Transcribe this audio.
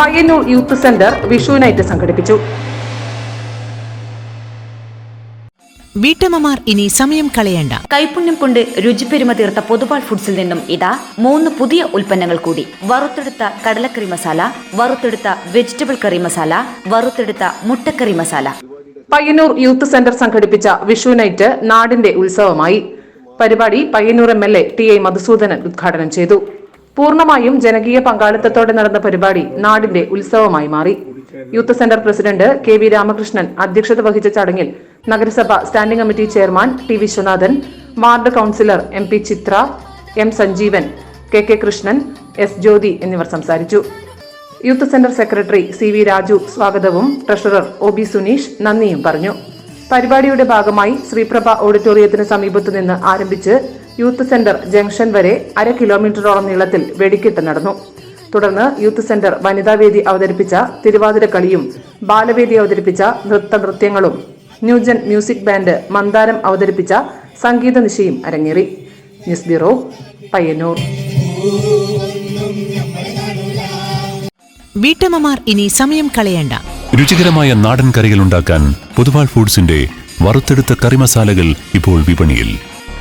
Payyanur youth centre Vishu night സംഘടിപ്പിച്ചു. വീട്ടമ്മമാർ ഇനി സമയം കളയണ്ട. കൈപുണ്യം കൊണ്ട് രുചിപ്പെരുമ തീർത്ത പൊതുവാൾ ഫുഡ്സിൽ നിന്നും ഇതാ മൂന്ന് പുതിയ ഉൽപ്പന്നങ്ങൾ കൂടി. വറുത്തെടുത്ത കടലക്കറി മസാല വറുത്തെടുത്ത വെജിറ്റബിൾ കറി മസാല വറുത്തെടുത്ത മുട്ടക്കറി മസാല. പയ്യന്നൂർ യൂത്ത് സെന്റർ സംഘടിപ്പിച്ച വിഷു നൈറ്റ് നാടിന്റെ ഉത്സവമായി. പരിപാടി Payyanur M L A T I Madhusudanan ഉദ്ഘാടനം ചെയ്തു. പൂർണമായും ജനകീയ പങ്കാളിത്തത്തോടെ നടന്ന പരിപാടി നാടിന്റെ ഉത്സവമായി മാറി. Youth centre president K V Ramakrishnan അധ്യക്ഷത വഹിച്ച ചടങ്ങിൽ നഗരസഭ standing committee chairman T Viswanathan ward councillor M P Chithra M Sanjeevan K K Krishnan S Jyothi എന്നിവർ സംസാരിച്ചു. Youth centre secretary C V Raju സ്വാഗതവും ട്രഷറർ ഒ ബി സുനീഷ് നന്ദിയും പറഞ്ഞു. പരിപാടിയുടെ ഭാഗമായി ശ്രീപ്രഭ ഓഡിറ്റോറിയത്തിന് സമീപത്തുനിന്ന് ആരംഭിച്ച് യൂത്ത് സെന്റർ ജംഗ്ഷൻ വരെ അര കിലോമീറ്ററോളം നീളത്തിൽ വെടിക്കെട്ട് നടന്നു. തുടർന്ന് യൂത്ത് സെന്റർ വനിതാവേദി അവതരിപ്പിച്ച തിരുവാതിര കളിയും ബാലവേദി അവതരിപ്പിച്ച നൃത്ത നൃത്യങ്ങളും new gen music band Mandaram അവതരിപ്പിച്ച സംഗീത നിശയും അരങ്ങേറി. News bureau Payyanur. വീട്ടമ്മമാർ ഇനി സമയം കളയണ്ട. രുചികരമായ നാടൻ കറികൾ ഉണ്ടാക്കാൻ പുതുവാൾ ഫുഡ്സിന്റെ വറുത്തെടുത്ത കറി മസാലകൾ ഇപ്പോൾ വിപണിയിൽ.